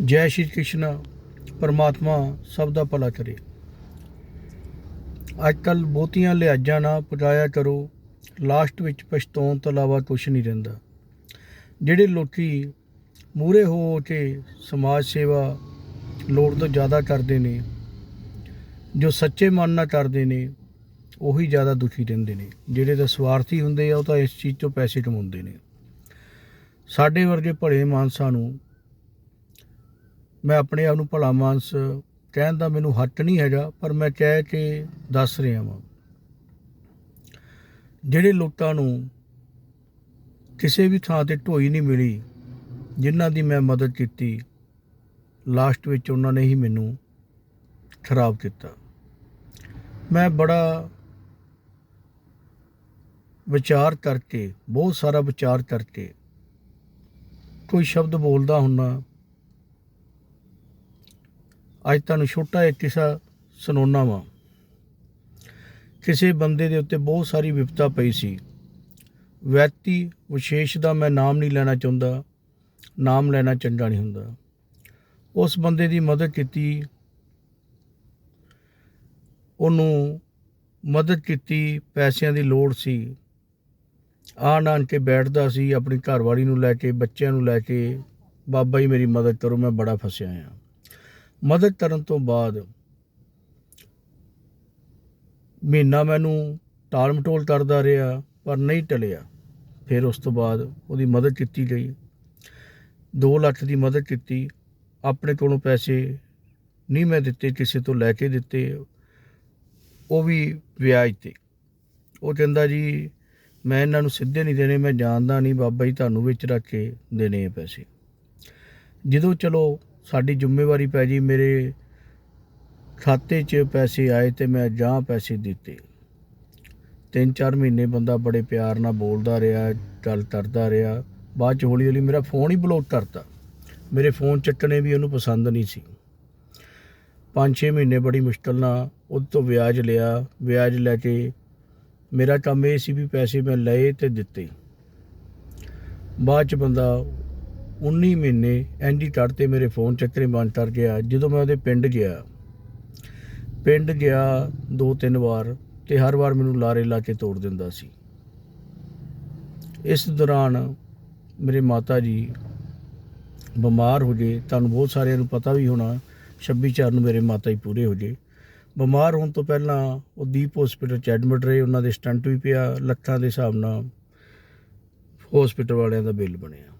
ਜੈ ਸ਼੍ਰੀ ਕ੍ਰਿਸ਼ਨ, ਪਰਮਾਤਮਾ ਸਭ ਦਾ ਭਲਾ ਕਰੇ। ਅੱਜ ਕੱਲ ਬਹੁਤੀਆਂ ਲਿਹਾਜ਼ਾਂ ਨਾ ਪਟਾਇਆ ਕਰੋ, ਲਾਸਟ ਵਿੱਚ ਪਛਤਾਉਣ ਤੋਂ ਇਲਾਵਾ ਕੁਝ ਨਹੀਂ ਰਹਿੰਦਾ। ਜਿਹੜੇ ਲੋਕੀ ਮੂਰੇ ਹੋ ਕੇ ਸਮਾਜ ਸੇਵਾ ਲੋੜ ਤੋਂ ਜ਼ਿਆਦਾ ਕਰਦੇ ਨੇ, ਜੋ ਸੱਚੇ ਮਨ ਨਾਲ ਕਰਦੇ ਨੇ, ਉਹੀ ਜ਼ਿਆਦਾ ਦੁਖੀ ਰਹਿੰਦੇ ਨੇ। ਜਿਹੜੇ ਤਾਂ ਸਵਾਰਥੀ ਹੁੰਦੇ ਆ, ਉਹ ਤਾਂ ਇਸ ਚੀਜ਼ ਤੋਂ ਪੈਸੇ ਕਮਾਉਂਦੇ ਨੇ। ਸਾਡੇ ਵਰਗੇ ਭਲੇ ਮਾਨਸਾਂ ਨੂੰ ਮੈਂ ਆਪਣੇ ਆਪ ਨੂੰ ਭਲਾ ਮਾਨਸ ਕਹਿਣ ਦਾ ਮੈਨੂੰ ਹੱਟ ਨਹੀਂ ਹੈਗਾ, ਪਰ ਮੈਂ ਕਹਿ ਕੇ ਦੱਸ ਰਿਹਾ ਹਾਂ ਜਿਹੜੇ ਲੋਕਾਂ ਨੂੰ ਕਿਸੇ ਵੀ ਥਾਂ ਤੇ ਢੋਈ ਨਹੀਂ ਮਿਲੀ, ਜਿਨ੍ਹਾਂ ਦੀ ਮੈਂ ਮਦਦ ਕੀਤੀ, ਲਾਸਟ ਵਿੱਚ ਉਹਨਾਂ ਨੇ ਹੀ ਮੈਨੂੰ ਖਰਾਬ ਕੀਤਾ। ਮੈਂ ਬੜਾ ਵਿਚਾਰ ਕਰਕੇ, ਬਹੁਤ ਸਾਰਾ ਵਿਚਾਰ ਕਰਕੇ ਕੋਈ ਸ਼ਬਦ ਬੋਲਦਾ ਹੁੰਨਾ ਅੱਜ ਤੁਹਾਨੂੰ ਛੋਟਾ ਇੱਕ ਕਿੱਸਾ ਸੁਣਾਉਣਾ ਵਾਂ। ਕਿਸੇ ਬੰਦੇ ਦੇ ਉੱਤੇ ਬਹੁਤ ਸਾਰੀ ਵਿਪਤਾ ਪਈ ਸੀ। ਵਿਅਕਤੀ ਵਿਸ਼ੇਸ਼ ਦਾ ਮੈਂ ਨਾਮ ਨਹੀਂ ਲੈਣਾ ਚਾਹੁੰਦਾ, ਨਾਮ ਲੈਣਾ ਚੰਗਾ ਨਹੀਂ ਹੁੰਦਾ। ਉਸ ਬੰਦੇ ਦੀ ਮਦਦ ਕੀਤੀ, ਉਹਨੂੰ ਮਦਦ ਕੀਤੀ ਪੈਸਿਆਂ ਦੀ ਲੋੜ ਸੀ। ਆਣ ਆਣ ਕੇ ਬੈਠਦਾ ਸੀ, ਆਪਣੀ ਘਰਵਾਲੀ ਨੂੰ ਲੈ ਕੇ, ਬੱਚਿਆਂ ਨੂੰ ਲੈ ਕੇ, ਬਾਬਾ ਜੀ ਮੇਰੀ ਮਦਦ ਕਰੋ, ਮੈਂ ਬੜਾ ਫਸਿਆ ਆ ਮਦਦ ਕਰਨ ਤੋਂ ਬਾਅਦ ਮਹੀਨਾ ਮੈਨੂੰ ਟਾਲ ਮਟੋਲ ਕਰਦਾ ਰਿਹਾ, ਪਰ ਨਹੀਂ ਟਲਿਆ। ਫਿਰ ਉਸ ਤੋਂ ਬਾਅਦ ਉਹਦੀ ਮਦਦ ਕੀਤੀ ਗਈ। 2 ਲੱਖ ਦੀ ਮਦਦ ਕੀਤੀ। ਆਪਣੇ ਕੋਲੋਂ ਪੈਸੇ ਨਹੀਂ ਮੈਂ ਦਿੱਤੇ, ਕਿਸੇ ਤੋਂ ਲੈ ਕੇ ਦਿੱਤੇ। ਉਹ ਵੀ ਵਿਆਜ ਤੇ। ਉਹ ਕਹਿੰਦਾ, ਜੀ, ਮੈਂ ਇਹਨਾਂ ਨੂੰ ਸਿੱਧੇ ਨਹੀਂ ਦੇਣੇ, ਮੈਂ ਜਾਣਦਾ ਨਹੀਂ, ਬਾਬਾ ਜੀ ਤੁਹਾਨੂੰ ਵਿੱਚ ਰੱਖ ਕੇ ਦੇਣੇ ਆ ਪੈਸੇ। ਜਦੋਂ ਚਲੋ ਸਾਡੀ ਜ਼ਿੰਮੇਵਾਰੀ ਪੈ ਜੀ, ਮੇਰੇ ਖਾਤੇ 'ਚ ਪੈਸੇ ਆਏ ਤੇ ਮੈਂ ਜਾਂ ਪੈਸੇ ਦਿੱਤੇ। ਤਿੰਨ ਚਾਰ ਮਹੀਨੇ ਬੰਦਾ ਬੜੇ ਪਿਆਰ ਨਾਲ ਬੋਲਦਾ ਰਿਹਾ, ਗੱਲ ਕਰਦਾ ਰਿਹਾ। ਬਾਅਦ 'ਚ ਹੌਲੀ ਹੌਲੀ ਮੇਰਾ ਫੋਨ ਹੀ ਬਲੌਕ ਕਰਤਾ। ਮੇਰੇ ਫੋਨ ਚੱਟਣੇ ਵੀ ਉਹਨੂੰ ਪਸੰਦ ਨਹੀਂ ਸੀ। 5-6 ਮਹੀਨੇ ਬੜੀ ਮੁਸ਼ਕਲ ਨਾਲ ਉਹਦੇ ਤੋਂ ਵਿਆਜ ਲਿਆ, ਵਿਆਜ ਲੈ ਕੇ ਮੇਰਾ ਕੰਮ ਇਹ ਸੀ ਵੀ ਪੈਸੇ ਮੈਂ ਲਏ ਤੇ ਦਿੱਤੇ। ਬਾਅਦ 'ਚ ਬੰਦਾ 19 ਮਹੀਨੇ ਐਂਡੀ 'ਤੇ ਮੇਰੇ ਫੋਨ ਚੱਕਰੇ ਬੰਦ ਤਰ ਗਿਆ। ਜਦੋਂ ਮੈਂ ਉਹਦੇ ਪਿੰਡ ਗਿਆ ਪਿੰਡ ਗਿਆ ਦੋ ਤਿੰਨ ਵਾਰ ਤੇ ਹਰ ਵਾਰ ਮੈਨੂੰ ਲਾਰੇ ਲਾ ਕੇ ਤੋੜ ਦਿੰਦਾ ਸੀ। ਇਸ ਦੌਰਾਨ ਮੇਰੇ ਮਾਤਾ ਜੀ ਬਿਮਾਰ ਹੋ ਗਏ। ਤੁਹਾਨੂੰ ਬਹੁਤ ਸਾਰਿਆਂ ਨੂੰ ਪਤਾ ਵੀ ਹੋਣਾ 26 ਚਾਰ ਨੂੰ ਮੇਰੇ ਮਾਤਾ ਜੀ ਪੂਰੇ ਹੋ ਗਏ। ਬਿਮਾਰ ਹੋਣ ਤੋਂ ਪਹਿਲਾਂ ਉਹ ਦੀਪ ਹਸਪੀਟਲ ਚ ਐਡਮਿਟ ਰਹੇ। ਉਹਨਾਂ ਦੇ ਸਟੰਟ ਵੀ ਪਿਆ, ਲੱਖਾਂ ਦੇ ਹਿਸਾਬ ਨਾਲ ਹਸਪੀਟਲ ਵਾਲਿਆਂ ਦਾ ਬਿੱਲ ਬਣਿਆ।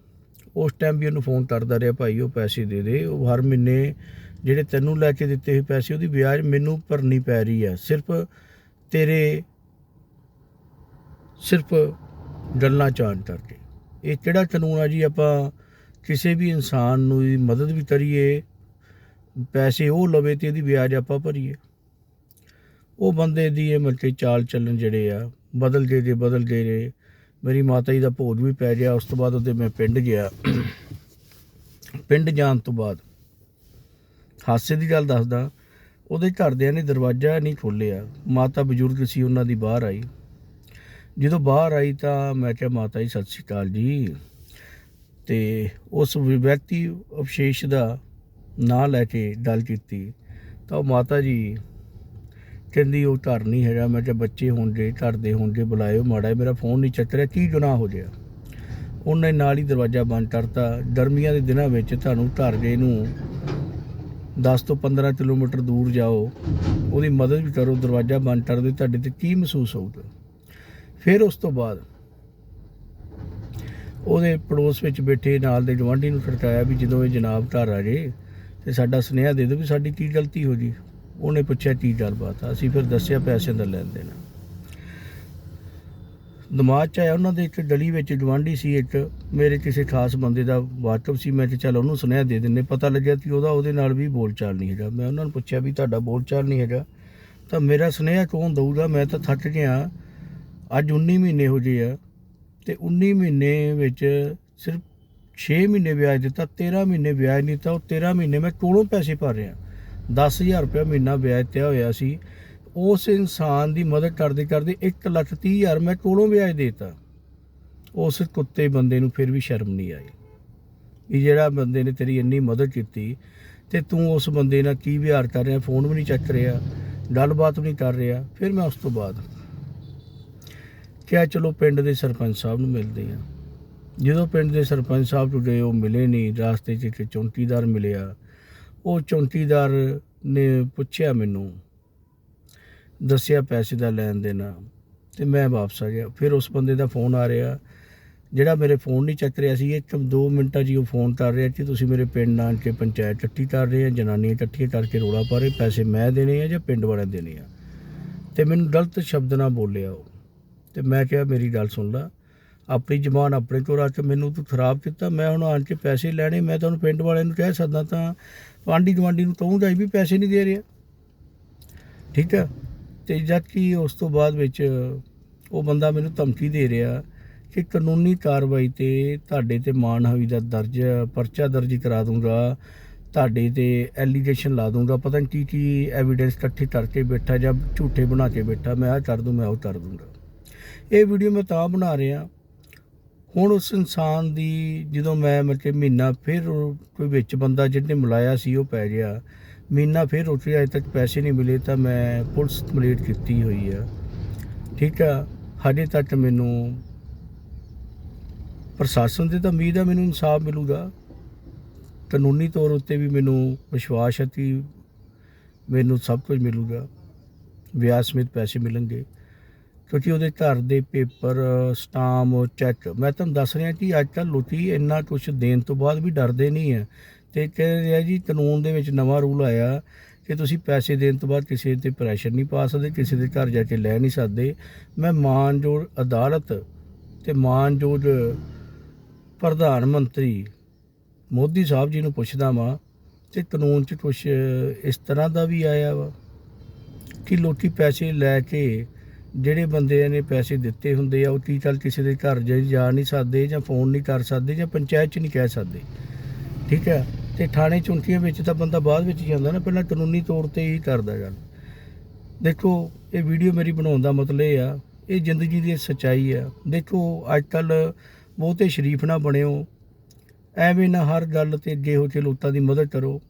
ਉਸ ਟਾਈਮ ਵੀ ਉਹਨੂੰ ਫੋਨ ਕਰਦਾ ਰਿਹਾ, ਭਾਈ, ਉਹ ਪੈਸੇ ਦੇ ਦੇ। ਉਹ ਹਰ ਮਹੀਨੇ ਜਿਹੜੇ ਤੈਨੂੰ ਲੈ ਕੇ ਦਿੱਤੇ ਸੀ ਪੈਸੇ, ਉਹਦੀ ਵਿਆਜ ਮੈਨੂੰ ਭਰਨੀ ਪੈ ਰਹੀ ਹੈ ਸਿਰਫ ਤੇਰੇ, ਸਿਰਫ ਗੱਲਾਂ ਚਾਣ ਕਰਕੇ। ਇਹ ਕਿਹੜਾ ਕਾਨੂੰਨ ਆ ਜੀ? ਆਪਾਂ ਕਿਸੇ ਵੀ ਇਨਸਾਨ ਨੂੰ ਦੀ ਮਦਦ ਵੀ ਕਰੀਏ, ਪੈਸੇ ਉਹ ਲਵੇ ਤੇ ਇਹਦੀ ਵਿਆਜ ਆਪਾਂ ਭਰੀਏ। ਉਹ ਬੰਦੇ ਦੀ ਇਹ ਮਤਲਬ ਕਿ ਚਾਲ ਚੱਲਣ ਜਿਹੜੇ ਆ ਬਦਲ ਗਏ ਜੇ ਬਦਲ ਗਏ ਮੇਰੀ ਮਾਤਾ ਜੀ ਦਾ ਭੋਗ ਵੀ ਪੈ ਗਿਆ, ਉਸ ਤੋਂ ਬਾਅਦ ਉਹਦੇ ਮੈਂ ਪਿੰਡ ਗਿਆ। ਪਿੰਡ ਜਾਣ ਤੋਂ ਬਾਅਦ ਹਾਸੇ ਦੀ ਗੱਲ ਦੱਸਦਾ, ਉਹਦੇ ਘਰਦਿਆਂ ਨੇ ਦਰਵਾਜ਼ਾ ਨਹੀਂ ਖੋਲ੍ਹਿਆ। ਮਾਤਾ ਬਜ਼ੁਰਗ ਸੀ, ਉਹਨਾਂ ਦੀ ਬਾਹਰ ਆਈ। ਜਦੋਂ ਬਾਹਰ ਆਈ ਤਾਂ ਮੈਂ ਕਿਹਾ, ਮਾਤਾ ਜੀ, ਸਤਿ ਸ਼੍ਰੀ ਅਕਾਲ ਜੀ। ਤੇ ਉਸ ਵਿਅਕਤੀ ਅਵਸ਼ੇਸ਼ ਦਾ ਨਾਂ ਲੈ ਕੇ ਗੱਲ ਕੀਤੀ। ਤਾਂ ਉਹ ਮਾਤਾ ਜੀ ਕਹਿੰਦੀ ਉਹ ਧਰ ਨਹੀਂ ਹੈਗਾ। ਮੈਂ ਕਿਹਾ ਬੱਚੇ ਹੋਣਗੇ ਧਰਦੇ ਦੇ ਹੋਣਗੇ ਬੁਲਾਇਓ। ਮਾੜਾ ਜਿਹਾ, ਮੇਰਾ ਫੋਨ ਨਹੀਂ ਚੱਕ ਰਿਹਾ ਕੀ ਗੁਨਾਹ ਹੋ ਗਿਆ? ਉਹਨੇ ਨਾਲ ਹੀ ਦਰਵਾਜ਼ਾ ਬੰਦ ਕਰਤਾ। ਗਰਮੀਆਂ ਦੇ ਦਿਨਾਂ ਵਿੱਚ ਤੁਹਾਨੂੰ ਘਰ ਗਏ ਨੂੰ 10 ਤੋਂ 15 ਕਿਲੋਮੀਟਰ ਦੂਰ ਜਾਓ। ਉਹਦੀ ਮਦਦ ਵੀ ਕਰੋ ਦਰਵਾਜ਼ਾ ਬੰਦ ਕਰ ਦਿਓ ਤੁਹਾਡੇ ਤੇ ਕੀ ਮਹਿਸੂਸ ਹੋਊਗਾ? ਫਿਰ ਉਸ ਤੋਂ ਬਾਅਦ ਉਹਦੇ ਪੜੋਸ ਵਿੱਚ ਬੈਠੇ ਨਾਲ ਦੇ ਗਵਾਂਢੀ ਨੂੰ ਖੜਕਾਇਆ ਵੀ ਜਦੋਂ ਇਹ ਜਨਾਬ ਘਰ ਆ ਜੇ ਤੇ ਸਾਡਾ ਸੁਨੇਹਾ ਦੇ ਦਿਓ ਵੀ ਸਾਡੀ ਕੀ ਗਲਤੀ ਹੋ ਜੀ ਉਹਨੇ ਪੁੱਛਿਆ, ਕੀ ਗੱਲਬਾਤ ਆ? ਅਸੀਂ ਫਿਰ ਦੱਸਿਆ ਪੈਸਿਆਂ ਦਾ ਲੈਣ ਦੇਣਾ। ਦਿਮਾਗ 'ਚ ਆਇਆ ਉਹਨਾਂ ਦੇ ਇੱਕ ਗਲੀ ਵਿੱਚ ਗਵਾਂਢੀ ਸੀ, ਇੱਕ ਮੇਰੇ ਕਿਸੇ ਖਾਸ ਬੰਦੇ ਦਾ ਵਾਕਫ ਸੀ। ਮੈਂ ਕਿ ਚੱਲ ਉਹਨੂੰ ਸੁਨੇਹਾ ਦੇ ਦਿੰਨੇ ਪਤਾ ਲੱਗਿਆ ਕਿ ਉਹਦਾ ਉਹਦੇ ਨਾਲ ਵੀ ਬੋਲਚਾਲ ਨਹੀਂ ਹੈਗਾ। ਮੈਂ ਉਹਨਾਂ ਨੂੰ ਪੁੱਛਿਆ ਵੀ ਤੁਹਾਡਾ ਬੋਲਚਾਲ ਨਹੀਂ ਹੈਗਾ। ਤਾਂ ਮੇਰਾ ਸੁਨੇਹਾ ਕੌਣ ਦਊਗਾ? ਮੈਂ ਤਾਂ ਥੱਕ ਗਿਆ। ਅੱਜ 19 ਮਹੀਨੇ ਹੋ ਗਏ ਆ ਤੇ 19 ਮਹੀਨੇ ਵਿੱਚ ਸਿਰਫ 6 ਮਹੀਨੇ ਵਿਆਜ ਦਿੱਤਾ 13 ਮਹੀਨੇ ਵਿਆਜ ਨਹੀਂ ਦਿੱਤਾ, ਉਹ 13 ਮਹੀਨੇ ਮੈਂ ਕੋਲੋਂ ਪੈਸੇ ਭਰ ਰਿਹਾ। 10000 ਰੁਪਏ ਮਹੀਨਾ ਵਿਆਜ ਤੇ ਹੋਇਆ ਸੀ। ਉਸ ਇਨਸਾਨ ਦੀ ਮਦਦ ਕਰਦੇ ਕਰਦੇ 1 ਲੱਖ 30 ਹਜ਼ਾਰ ਮੈਂ ਕੋਲੋਂ ਵਿਆਜ ਦੇਤਾ। ਉਸ ਕੁੱਤੇ ਬੰਦੇ ਨੂੰ ਫਿਰ ਵੀ ਸ਼ਰਮ ਨਹੀਂ ਆਈ। ਵੀ ਜਿਹੜਾ ਬੰਦੇ ਨੇ ਤੇਰੀ ਇੰਨੀ ਮਦਦ ਕੀਤੀ ਤੇ ਤੂੰ ਉਸ ਬੰਦੇ ਨਾਲ ਕੀ ਵਿਹਾਰ ਕਰ ਰਿਹਾ, ਫੋਨ ਵੀ ਨਹੀਂ ਚੱਕ ਰਿਹਾ, ਗੱਲਬਾਤ ਵੀ ਨਹੀਂ ਕਰ ਰਿਹਾ, ਫਿਰ ਮੈਂ ਉਸ ਤੋਂ ਬਾਅਦ ਕਿਹਾ, ਚਲੋ ਪਿੰਡ ਦੇ ਸਰਪੰਚ ਸਾਹਿਬ ਨੂੰ ਮਿਲਦੇ ਆ ਜਦੋਂ ਪਿੰਡ ਦੇ ਸਰਪੰਚ ਸਾਹਿਬ ਤੋਂ ਗਏ, ਉਹ ਮਿਲੇ ਨਹੀਂ। ਰਾਸਤੇ 'ਚ ਇੱਕ ਚੌਂਕੀਦਾਰ ਮਿਲਿਆ। ਉਹ ਚੌਂਕੀਦਾਰ ਨੇ ਪੁੱਛਿਆ ਮੈਨੂੰ, ਦੱਸਿਆ ਪੈਸੇ ਦਾ ਲੈਣ ਦੇਣਾ ਤੇ ਮੈਂ ਵਾਪਸ ਆ ਗਿਆ। ਫਿਰ ਉਸ ਬੰਦੇ ਦਾ ਫੋਨ ਆ ਰਿਹਾ, ਜਿਹੜਾ ਮੇਰੇ ਫੋਨ ਨਹੀਂ ਚੱਕ ਰਿਹਾ ਸੀ ਇਹ ਇੱਕ ਦੋ ਮਿੰਟਾਂ 'ਚ ਹੀ ਉਹ ਫੋਨ ਕਰ ਰਿਹਾ ਕਿ ਤੁਸੀਂ ਮੇਰੇ ਪਿੰਡ ਆਣ ਕੇ ਪੰਚਾਇਤ ਇਕੱਠੀ ਕਰ ਰਹੇ ਆ, ਜਨਾਨੀਆਂ ਇਕੱਠੀਆਂ ਕਰਕੇ ਰੋਲਾ ਪਾ ਰਹੇ, ਪੈਸੇ ਮੈਂ ਦੇਣੇ ਆ ਜਾਂ ਪਿੰਡ ਵਾਲਿਆਂ ਦੇਣੇ ਆ? ਤੇ ਮੈਨੂੰ ਗਲਤ ਸ਼ਬਦ ਨਾਲ ਬੋਲਿਆ ਉਹ। ਤੇ ਮੈਂ ਕਿਹਾ, ਮੇਰੀ ਗੱਲ ਸੁਣ ਲੈ ਆਪਣੀ ਜਮਾਨ ਆਪਣੇ ਤੋਂ ਰੱਖ ਮੈਨੂੰ ਤੂੰ ਖਰਾਬ ਕੀਤਾ, ਮੈਂ ਹੁਣ ਆਣ ਕੇ ਪੈਸੇ ਲੈਣੇ, ਮੈਂ ਤੁਹਾਨੂੰ ਪਿੰਡ ਵਾਲਿਆਂ ਨੂੰ ਕਹਿ ਸਕਦਾ ਤਾਂ ਆਂਢੀ ਗੁਆਂਢੀ ਨੂੰ ਕਹੂੰਗਾ ਵੀ ਪੈਸੇ ਨਹੀਂ ਦੇ ਰਿਹਾ। ਠੀਕ ਹੈ ਤੇ ਜਦ ਕਿ ਉਸ ਤੋਂ ਬਾਅਦ ਵਿੱਚ ਉਹ ਬੰਦਾ ਮੈਨੂੰ ਧਮਕੀ ਦੇ ਰਿਹਾ ਕਿ ਕਾਨੂੰਨੀ ਕਾਰਵਾਈ ਤੇ ਤੁਹਾਡੇ ਤੇ ਮਾਨਹਾਨੀ ਦਾ ਦਰਜ ਪਰਚਾ ਦਰਜ ਕਰਾ ਦੂੰਗਾ, ਤੁਹਾਡੇ ਤੇ ਐਲੀਗੇਸ਼ਨ ਲਾ ਦੂੰਗਾ, ਪਤਾ ਨਹੀਂ ਕੀ ਕੀ ਐਵੀਡੈਂਸ ਇਕੱਠੇ ਕਰਕੇ ਬੈਠਾ ਜਾਂ ਝੂਠੇ ਬਣਾ ਕੇ ਬੈਠਾ, ਮੈਂ ਆਹ ਕਰ ਦੂੰ, ਮੈਂ ਉਹ ਕਰ ਦੂੰਗਾ। ਇਹ ਵੀਡੀਓ ਮੈਂ ਤਾਂ ਬਣਾ ਰਿਹਾ ਹੁਣ ਉਸ ਇਨਸਾਨ ਦੀ ਜਦੋਂ ਮੈਂ ਮਤਲਬ ਕਿ ਮਹੀਨਾ ਫਿਰ ਕੋਈ ਵਿੱਚ ਬੰਦਾ ਜਿਹਨੇ ਮਿਲਾਇਆ ਸੀ, ਉਹ ਪੈ ਗਿਆ। ਮਹੀਨਾ ਫਿਰ ਉੱਥੇ ਅਜੇ ਤੱਕ ਪੈਸੇ ਨਹੀਂ ਮਿਲੇ ਤਾਂ ਮੈਂ ਪੁਲਿਸ ਕੰਪਲੀਟ ਕੀਤੀ ਹੋਈ ਆ। ਠੀਕ ਆ? ਹਜੇ ਤੱਕ ਮੈਨੂੰ ਪ੍ਰਸ਼ਾਸਨ ਦੇ ਤਾਂ ਉਮੀਦ ਆ ਮੈਨੂੰ ਇਨਸਾਫ ਮਿਲੂਗਾ। ਕਾਨੂੰਨੀ ਤੌਰ ਉੱਤੇ ਵੀ ਮੈਨੂੰ ਵਿਸ਼ਵਾਸ ਹੈ ਕਿ ਮੈਨੂੰ ਸਭ ਕੁਝ ਮਿਲੂਗਾ। ਵਿਆਜ ਸਮੇਤ ਪੈਸੇ ਮਿਲਣਗੇ। ਕਿਉਂਕਿ ਉਹਦੇ ਘਰ ਦੇ ਪੇਪਰ, ਸਟਾਮ, ਚੈੱਕ, ਮੈਂ ਤੁਹਾਨੂੰ ਦੱਸ ਰਿਹਾ ਕਿ ਅੱਜ ਕੱਲ੍ਹ ਲੋਕੀ ਇੰਨਾ ਕੁਝ ਦੇਣ ਤੋਂ ਬਾਅਦ ਵੀ ਡਰਦੇ ਨਹੀਂ ਹੈ ਤੇ ਕਹਿ ਆ ਜੀ ਕਾਨੂੰਨ ਦੇ ਵਿੱਚ ਨਵਾਂ ਰੂਲ ਆਇਆ ਕਿ ਤੁਸੀਂ ਪੈਸੇ ਦੇਣ ਤੋਂ ਬਾਅਦ ਕਿਸੇ ਤੇ ਪ੍ਰੈਸ਼ਰ ਨਹੀਂ ਪਾ ਸਕਦੇ, ਕਿਸੇ ਦੇ ਘਰ ਜਾ ਕੇ ਲੈ ਨਹੀਂ ਸਕਦੇ। ਮੈਂ ਮਾਨਯੋਗ ਅਦਾਲਤ ਤੇ ਮਾਨਯੋਗ ਪ੍ਰਧਾਨ ਮੰਤਰੀ ਮੋਦੀ ਸਾਹਿਬ ਜੀ ਨੂੰ ਪੁੱਛਦਾ ਵਾਂ ਤੇ ਕਾਨੂੰਨ 'ਚ ਕੁਝ ਇਸ ਤਰ੍ਹਾਂ ਦਾ ਵੀ ਆਇਆ ਵਾ ਕਿ ਲੋਕੀ ਪੈਸੇ ਲੈ ਕੇ ਜਿਹੜੇ ਬੰਦੇ ਨੇ ਪੈਸੇ ਦਿੱਤੇ ਹੁੰਦੇ ਆ, ਉਹ ਕੀ ਚੱਲ ਕਿਸੇ ਦੇ ਘਰ ਜਾ ਨਹੀਂ ਸਕਦੇ ਜਾਂ ਫੋਨ ਨਹੀਂ ਕਰ ਸਕਦੇ ਜਾਂ ਪੰਚਾਇਤ 'ਚ ਨਹੀਂ ਕਹਿ ਸਕਦੇ। ਠੀਕ ਹੈ? ਤੇ ਥਾਣੇ ਚੁੰਕੀਆਂ ਵਿੱਚ ਤਾਂ ਬੰਦਾ ਬਾਅਦ ਵਿੱਚ ਜਾਂਦਾ ਨਾ, ਪਹਿਲਾਂ ਕਾਨੂੰਨੀ ਤੌਰ ਤੇ ਹੀ ਕਰਦਾ ਗੱਲ। ਦੇਖੋ, ਇਹ ਵੀਡੀਓ ਮੇਰੀ ਬਣਾਉਣ ਦਾ ਮਤਲਬ ਇਹ ਆ, ਇਹ ਜ਼ਿੰਦਗੀ ਦੀ ਸੱਚਾਈ ਆ। ਦੇਖੋ ਅੱਜ ਕੱਲ ਬਹੁਤੇ ਸ਼ਰੀਫ ਨਾ ਬਣਿਓ, ਐਵੇਂ ਨਾ ਹਰ ਗੱਲ ਤੇ ਅੱਗੇ ਹੋ ਲੋਕਾਂ ਦੀ ਮਦਦ ਕਰੋ।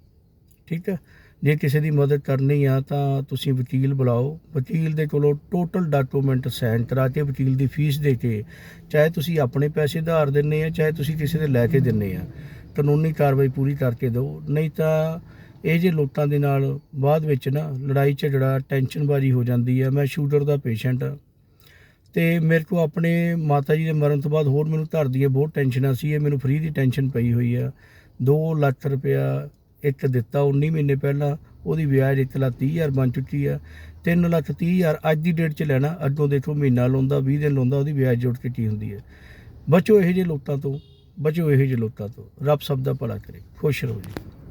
ਠੀਕ ਹੈ? ਜੇ ਕਿਸੇ ਦੀ ਮਦਦ ਕਰਨੀ ਆ ਤਾਂ ਤੁਸੀਂ ਵਕੀਲ ਬੁਲਾਓ। ਵਕੀਲ ਦੇ ਕੋਲੋਂ ਟੋਟਲ ਡਾਕੂਮੈਂਟ ਸਾਈਨ ਕਰਾ ਕੇ ਵਕੀਲ ਦੀ ਫੀਸ ਦੇ ਕੇ ਚਾਹੇ ਤੁਸੀਂ ਆਪਣੇ ਪੈਸੇ ਉਧਾਰ ਦਿੰਨੇ ਆ, ਚਾਹੇ ਤੁਸੀਂ ਕਿਸੇ ਦੇ ਲੈ ਕੇ ਦਿੰਨੇ ਆ, ਕਾਨੂੰਨੀ ਕਾਰਵਾਈ ਪੂਰੀ ਕਰਕੇ ਦਿਓ। ਨਹੀਂ ਤਾਂ ਇਹ ਜੇ ਲੋਕਾਂ ਦੇ ਨਾਲ ਬਾਅਦ ਵਿੱਚ ਨਾ ਲੜਾਈ ਝਗੜਾ, ਟੈਨਸ਼ਨਬਾਜ਼ੀ ਹੋ ਜਾਂਦੀ ਆ। ਮੈਂ ਸ਼ੂਗਰ ਦਾ ਪੇਸ਼ੈਂਟ ਆ। ਤੇ ਮੇਰੇ ਕੋ ਆਪਣੇ ਮਾਤਾ ਜੀ ਦੇ ਮਰਨ ਤੋਂ ਬਾਅਦ ਹੋਰ ਮੈਨੂੰ ਘਰ ਦੀਆਂ ਬਹੁਤ ਟੈਨਸ਼ਨਾਂ ਸੀ ਇਹ ਮੈਨੂੰ ਫ੍ਰੀ ਦੀ ਟੈਨਸ਼ਨ ਪਈ ਹੋਈ ਆ। 2 ਲੱਖ ਰੁਪਇਆ ਇੱਕ ਦਿੱਤਾ 19 ਮਹੀਨੇ ਪਹਿਲਾਂ, ਉਹਦੀ ਵਿਆਜ 1 ਲੱਖ 30 ਹਜ਼ਾਰ ਬਣ ਚੁੱਕੀ ਆ। 3 ਲੱਖ 30 ਹਜ਼ਾਰ ਅੱਜ ਦੀ ਡੇਟ 'ਚ ਲੈਣਾ ਅੱਗੋਂ ਦੇਖੋ ਮਹੀਨਾ ਲਾਉਂਦਾ 20 ਦਿਨ ਲਾਉਂਦਾ, ਉਹਦੀ ਵਿਆਜ ਜੁੜ ਕੇ ਕੀ ਹੁੰਦੀ ਹੈ ਬਚੋ ਇਹੋ ਜਿਹੇ ਲੋਕਾਂ ਤੋਂ, ਬਚੋ ਇਹੋ ਜਿਹੇ ਲੋਕਾਂ ਤੋਂ, ਰੱਬ ਸਭ ਦਾ ਭਲਾ ਕਰੇ। ਖੁਸ਼ ਰਹੋ ਜੀ।